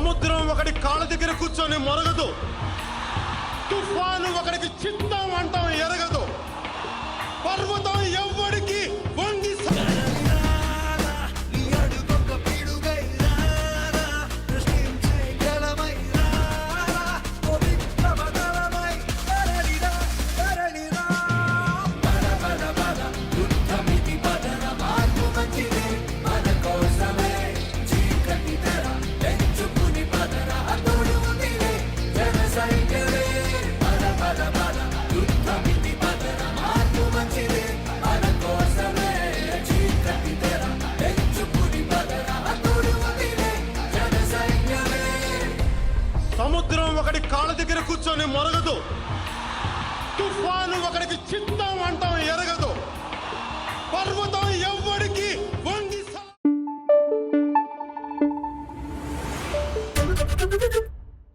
సముద్రం ఒకటి కాళ్ళ దగ్గర కూర్చొని మరగదు. తుఫాను ఒకడికి చిత్తం అంటాం ఎరగదు. సముద్రం ఒకటి కాళ్ళ దగ్గర కూర్చొని మొరగదు. తుఫాను ఒకటికి చిత్తం అంటాం ఎరగదు. పర్వతం ఎవరికి వంగి